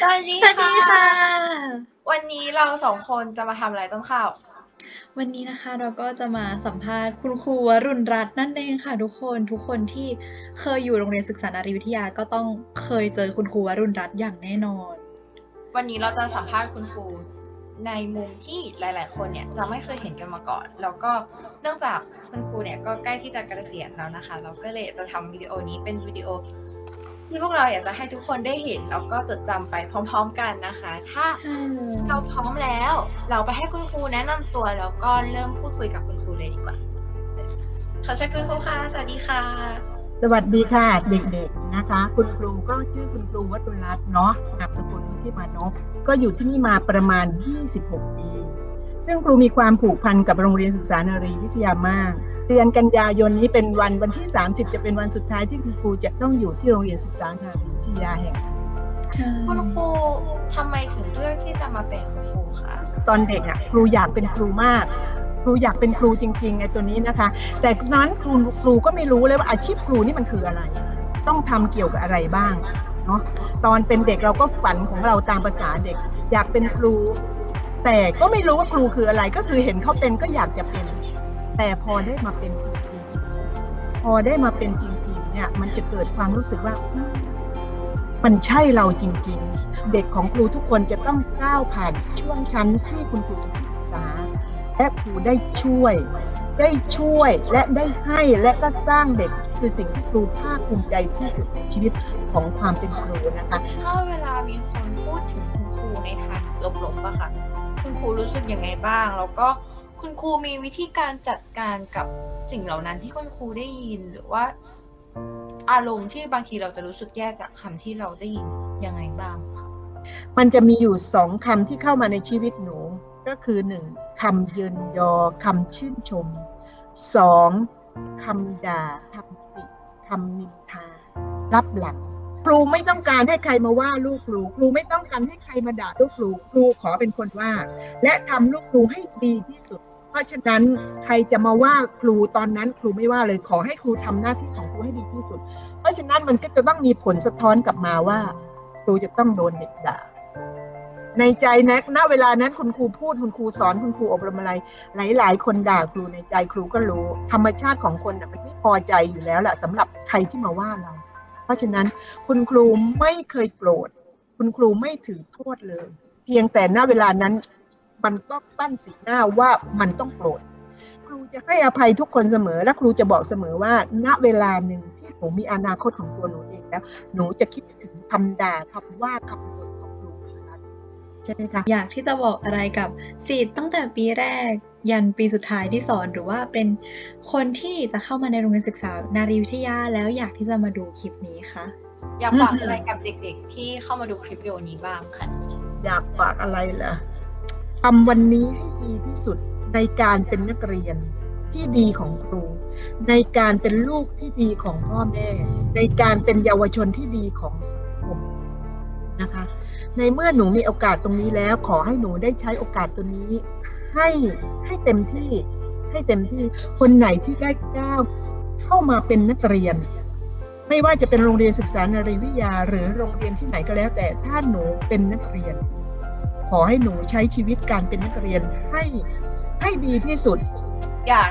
สวัสดีสวัสดีค่ะ วันนี้เราสองคนจะมาทำอะไรต้นข้าว วันนี้นะคะเราก็จะมาสัมภาษณ์คุณครูวรุณรัตน์นั่นเองค่ะทุกคนทุกคนที่เคยอยู่โรงเรียนศึกษานารีวิทยาก็ต้องเคยเจอคุณครูวรุณรัตน์อย่างแน่นอน วันนี้เราจะสัมภาษณ์คุณครูในมุมที่หลาย ๆ คนเนี่ยจะไม่เคยเห็นกันมาก่อน แล้วก็เนื่องจากคุณครูเนี่ยก็ใกล้ที่จะเกษียณแล้วนะคะ เราก็เลยจะทำวิดีโอนี้เป็นวิดีโอ ที่พวกเราอยากจะให้ทุกคนได้เห็นแล้วก็จดจำไปพร้อม ๆ กันนะคะ ถ้าเราพร้อมแล้ว เราไปให้คุณครูแนะนำตัวแล้วก็เริ่มพูดคุยกับคุณครูเลยดีกว่าขอเชิญคุณครูค่ะสวัสดีค่ะสวัสดีค่ะเด็กๆนะคะ คุณครูก็ชื่อคุณครูวัตุรัตน์เนาะนามสกุลวุที่มานพก็อยู่ที่นี่มาประมาณ 26 ปี ซึ่งครูมีความผูกพันกับโรงเรียนศึกษานารีวิทยามาก เดือนกันยายนนี้เป็นวันวันที่ 30 จะเป็นวันสุดท้ายที่คุณครูจะต้องอยู่ที่โรงเรียนศึกษานารีวิทยาแห่งนี้คุณครูทำไมถึงเลือกที่จะมาเป็นคุณครูคะตอนเด็กอะครูอยากเป็นครูมากครูอยากเป็นครูจริงๆไอ้ตัวนี้นะคะ แต่ตอนนั้นครูครูก็ไม่รู้เลยว่าอาชีพครูนี่มันคืออะไร ต้องทำเกี่ยวกับอะไรบ้างเนาะตอนเป็นเด็กเราก็ฝันของเราตามภาษาเด็ก อยากเป็นครู แต่ก็ไม่รู้ว่าครูคืออะไรก็คือเห็นเขาเป็นก็อยากจะเป็น แต่พอได้มาเป็นจริงๆพอได้มาเป็นจริง ๆ เนี่ย มันจะเกิดความรู้สึกว่า มันใช่เราจริง ๆ เด็กของครูทุกคนจะต้องก้าวผ่านช่วงชั้นที่คุณครูเป็นที่ปรึกษา และครูได้ช่วย ได้ช่วยและได้ให้และก็สร้างเด็กคือสิ่งที่ครูภาคภูมิใจที่สุดในชีวิตของความเป็นครูนะคะ ถ้าเวลามีคนพูดถึงคุณครูในทางลบๆอะค่ะ คุณครูรู้สึกยังไงบ้าง แล้วก็คุณครูมีวิธีการจัดการกับสิ่งเหล่านั้นที่คุณครูได้ยินหรือว่า อารมณ์ที่บางทีเราจะรู้สึกแย่จากคำที่เราได้ยินยังไงบ้างคะมันจะมีอยู่สองคำที่เข้ามาในชีวิตหนู ก็คือหนึ่งคำเยินยอคำชื่นชมสองคำด่าคำติคำนินทา รับหลัง ครูไม่ต้องการให้ใครมาว่าลูกครู ครูไม่ต้องการให้ใครมาด่าลูกครู ครูขอเป็นคนว่า และทำลูกครูให้ดีที่สุด เพราะฉะนั้นใครจะมาว่าครูตอนนั้นครูไม่ว่าเลยขอให้ครูทำหน้าที่ของครูให้ดีที่สุด เพราะฉะนั้นมันก็จะต้องมีผลสะท้อนกลับมาว่า ครูจะต้องโดนเด็กด่าในใจนะณเวลานั้นคุณครูพูดคุณครูสอนคุณครูอบรมอะไร หลาย ๆ คนด่าครูในใจครูก็รู้ ธรรมชาติของคนน่ะมันไม่พอใจอยู่แล้วแหละสำหรับใครที่มาว่าเราเพ ราะฉะนั้นคุณครูไม่เคยโกรธ คุณครูไม่ถือโทษเลย เพียงแต่ณเวลานั้นมันต้องปั้นสีหน้าว่ามันต้องโกรธครูจะให้อภัยทุกคนเสมอ และครูจะบอกเสมอว่า ณเวลาหนึ่งที่หนูมีอนาคตของตัวหนูเองแล้ว หนูจะคิดถึงคำด่าคำว่าคำบ่นของครูใช่ไหมคะอยากที่จะบอกอะไรกับสิทธิ์ตั้งแต่ปีแรก ยันปีสุดท้ายที่สอนหรือว่าเป็นคนที่จะเข้ามาในโรงเรียนศึกษานารีวิทยาแล้วอยากที่จะมาดูคลิปนี้คะอยากฝากอะไรกับเด็กๆ ที่เข้ามาดูคลิปวิดีโอนี้บ้างคะอยากฝากอะไรเหรอทำวันนี้ให้ดีที่สุดในการเป็นนักเรียนที่ดีของครู ในการเป็นลูกที่ดีของพ่อแม่ ในการเป็นเยาวชนที่ดีของสังคมนะคะ ในเมื่อหนูมีโอกาสตรงนี้แล้ว ขอให้หนูได้ใช้โอกาสตัวนี้ ให้ให้เต็มที่ ให้เต็มที่คนไหนที่ได้ก้าวเข้ามาเป็นนักเรียน ไม่ว่าจะเป็นโรงเรียนศึกษานารีวิทยา หรือโรงเรียนที่ไหนก็แล้ว แต่ถ้าหนูเป็นนักเรียน ขอให้หนูใช้ชีวิตการเป็นนักเรียนให้ให้ดีที่สุด อยาก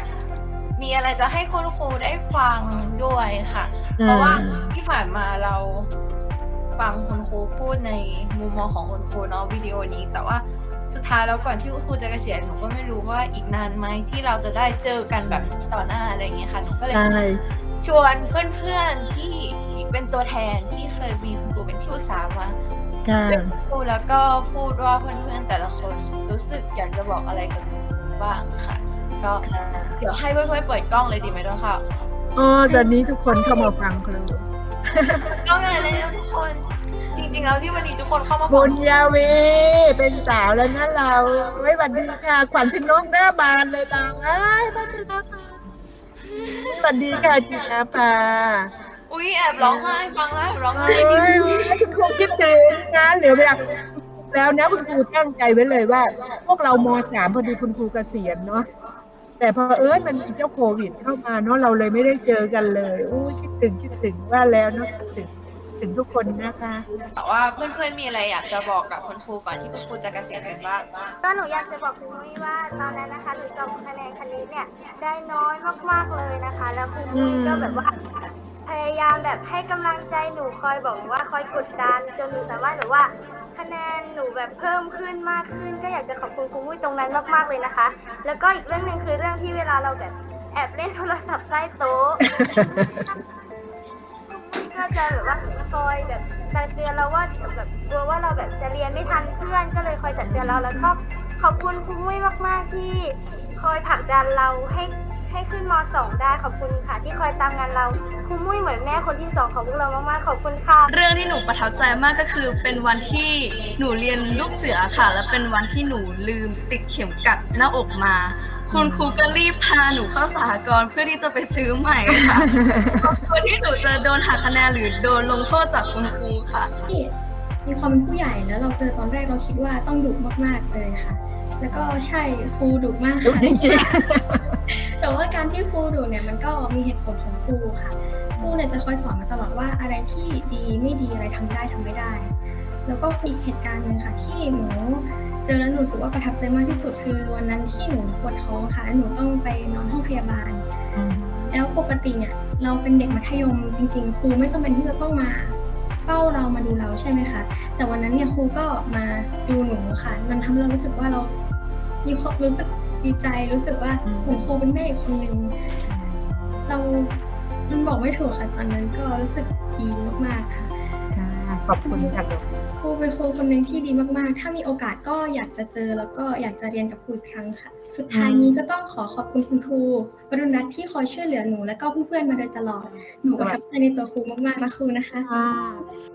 มีอะไรจะให้คุณครูได้ฟังด้วยค่ะ เพราะว่าที่ผ่านมาเราฟังคุณครูพูดในมุมมองของคุณครูเนาะวิดีโอนี้ แต่ว่า สุดท้ายแล้วก่อนที่คุณครูจะเกษียณหนูก็ไม่รู้ว่าอีกนานไหมที่เราจะได้เจอกันแบบต่อหน้าอะไรอย่างเงี้ยค่ะหนูก็เลยใช่ชวนเพื่อนๆที่เป็นตัวแทนที่เคยมีคุณครูเป็นที่ปรึกษามาค่ะเป็นครูแล้วก็พูดว่าเพื่อนๆแต่ละคนรู้สึกอยากจะบอกอะไรกับคุณครูบ้างค่ะ ก็เดี๋ยวให้เพื่อนๆเปิดกล้องเลยดีไหมต้นค่ะอ๋อตอนนี้ทุกคนเข้ามาฟังครูกล้องเลยเลยนะทุกคน จริงๆแล้วที่วันนี้ทุกคนเข้ามาฟับุงญยาวีเป็นสาวแล้วนะเราไว้สวัสดีค่ะขวัญชินงหน้าบานเลยเราเอ้ยพัชรภาสวัสดีค่ะจินาภาอุ้ยแอบร้องไห้ฟังแล้วแอบร้องเอไห้้ยคุณครูคิดถึงนะเหลือเวลาแล้วนะคุณครูตั้งใจไว้เลยว่า พวกเรามสามพอดีคุณครูเกษียณเนาะแต่พอเอิญมันมีเจ้าโควิดเข้ามาเนาะเราเลยไม่ได้เจอกันเลยโอ้ยคิดถึงคิดถึงว่าแล้วเนาะคิดถึง ถึงทุกคนนะคะ แต่ว่าเพื่อนๆมีอะไรอยากจะบอกกับคุณครูก่อนที่คุณครูจะเกษียณกันบ้างก็หนูอยากจะบอกคุณมุ้ยว่าตอนนั้นนะคะหนูสอบคะแนนคณิตเนี่ยได้น้อยมากๆเลยนะคะ แล้วคุณมุ้ยก็แบบว่าพยายามแบบให้กำลังใจหนูคอยบอกหนูว่าคอยกดดันจนหนูสามารถแบบว่า คะแนนหนูแบบเพิ่มขึ้นมากขึ้น ก็อยากจะขอบคุณคุณมุ้ยตรงนั้นมากๆเลยนะคะ แล้วก็อีกเรื่องหนึ่งคือเรื่องที่เวลาเราแบบแอบเล่นโทรศัพท์ใต้โต๊ะ ก็จะแบบว่าคอยแบบตักเตือนเราว่าแบบกลัวว่าเราแบบจะเรียนไม่ทันเพื่อนก็เลยคอยตักเตือนเราแล้วก็ขอบคุณคุณมุ้ยมากๆที่ คอยผลักดันเราให้ให้ขึ้นมสองได้ขอบคุณค่ะ ที่คอยตามงานเราคุณมุ้ยเหมือนแม่คนที่สองของพวกเรามากๆขอบคุณค่ะ เรื่องที่หนูประทับใจมากก็คือ เป็นวันที่หนูเรียนลูกเสือค่ะ และเป็นวันที่หนูลืมติดเข็มกัดหน้าอกมา คุณครูก็รีบพาหนูเข้าสหกรณ์เพื่อที่จะไปซื้อใหม่ค่ะกลัวที่หนูจะโดนหักคะแนนหรือโดนลงโทษจากคุณครูค่ะ ที่มีความเป็นผู้ใหญ่แล้วเราเจอตอนแรกเราคิดว่าต้องดุมากๆเลยค่ะ แล้วก็ใช่ครูดุมากดูค่ะจริงแต่ว่าการที่ครูดุเนี่ยมันก็มีเหตุผลของครูค่ะครูเนี่ยจะคอยสอนมาตลอดว่าอะไรที่ดีไม่ดีอะไรทำได้ทำไม่ได้ แล้วก็อีกเหตุการณ์หนึ่งค่ะที่หนูเจอแล้วหนูรู้สึกว่าประทับใจมากที่สุดคือวันนั้นที่หนูปวดท้องค่ะแล้วหนูต้องไปนอนห้องพยาบาลๆแล้วปกติเนี่ยเราเป็นเด็กมัธยมจริง ๆ ครูไม่จำเป็นที่จะต้องมาเฝ้าเรามาดูเราใช่ไหมคะแต่วันนั้นเนี่ยครูก็มาดูหนูค่ะ มันทำให้เรารู้สึกว่าเรามีความรู้สึกดีใจรู้สึกว่าอืมเหมือนครูเป็นแม่อีกคนหนึ่งเรามันบอกไม่ถูกค่ะตอนนั้นก็รู้สึกดีมากๆค่ะค่ะขอบคุณค่ะลูก ครูเป็นครูคนหนึ่งที่ดีมากๆ ถ้ามีโอกาสก็อยากจะเจอ แล้วก็อยากจะเรียนกับครูอีกครั้งค่ะ สุดท้ายนี้ก็ต้องขอขอบคุณคุณครูวรุณรัตน์ที่คอยช่วยเหลือหนู และก็เพื่อนๆมาโดยตลอด หนูประทับใจในตัวครูมากๆนะครูนะคะค่ะ